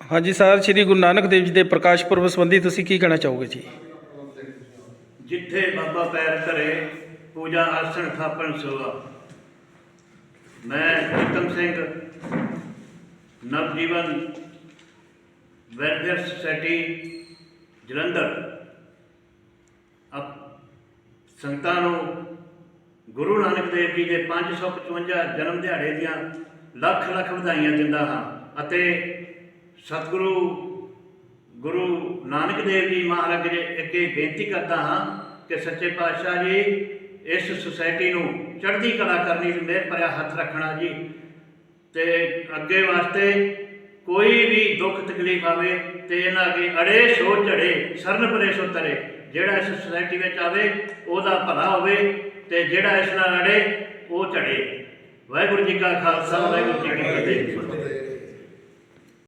ਹਾਂਜੀ ਸਰ, ਸ੍ਰੀ ਗੁਰੂ ਨਾਨਕ ਦੇਵ ਜੀ ਦੇ ਪ੍ਰਕਾਸ਼ ਪੁਰਬ ਸੰਬੰਧੀ ਤੁਸੀਂ ਕੀ ਕਹਿਣਾ ਚਾਹੋਗੇ ਜੀ? ਜਿੱਥੇ ਬਾਬਾ ਪੈਰ ਧਰੇ, ਪੂਜਾ ਆਸਣ ਥਾਪਣ ਸੋਆ ਮੈਂ ਉਤਮ ਸਿੰਘ, ਨਵਜੀਵਨ ਵੈਲਫੇਅਰ ਸੁਸਾਇਟੀ, ਜਲੰਧਰ। ਅਪ ਸੰਗਤਾਂ ਨੂੰ ਗੁਰੂ ਨਾਨਕ ਦੇਵ ਜੀ ਦੇ 555 ਜਨਮ ਦਿਹਾੜੇ ਦੀਆਂ ਲੱਖ ਲੱਖ ਵਧਾਈਆਂ ਦਿੰਦਾ ਹਾਂ ਅਤੇ ਸਤਿਗੁਰੂ, ਗੁਰੂ ਨਾਨਕ ਦੇਵ ਜੀ ਮਹਾਰਾਜ ਜੀ ਅੱਗੇ ਬੇਨਤੀ ਕਰਦਾ ਹਾਂ ਕਿ ਸੱਚੇ ਪਾਤਸ਼ਾਹ ਜੀ, ਇਸ ਸੁਸਾਇਟੀ ਨੂੰ ਚੜ੍ਹਦੀ ਕਲਾ ਕਰਨੀ ਦੀ ਮਿਹਰ ਭਰਿਆ ਹੱਥ ਰੱਖਣਾ ਜੀ। ਤੇ ਅੱਗੇ ਵਾਸਤੇ ਕੋਈ ਵੀ ਦੁੱਖ ਤਕਲੀਫ ਆਵੇ ਤੇ ਇਹਨਾਂ ਅੱਗੇ ਅੜੇ ਸੋ ਝੜੇ, ਸਰਨ ਪਰੇ ਸੋ ਤਰੇ, ਜਿਹੜਾ ਇਸ ਸੁਸਾਇਟੀ ਵਿੱਚ ਆਵੇ, ਉਹਦਾ ਭਲਾ ਹੋਵੇ ਤੇ ਜਿਹੜਾ ਇਸ ਨਾਲ ਅੜੇ, ਉਹ ਝੜੇ। ਵਾਹਿਗੁਰੂ ਜੀ ਕਾ ਖਾਲਸਾ ਵਾਹਿਗੁਰੂ ਜੀ ਕੀ ਫਤਿਹ।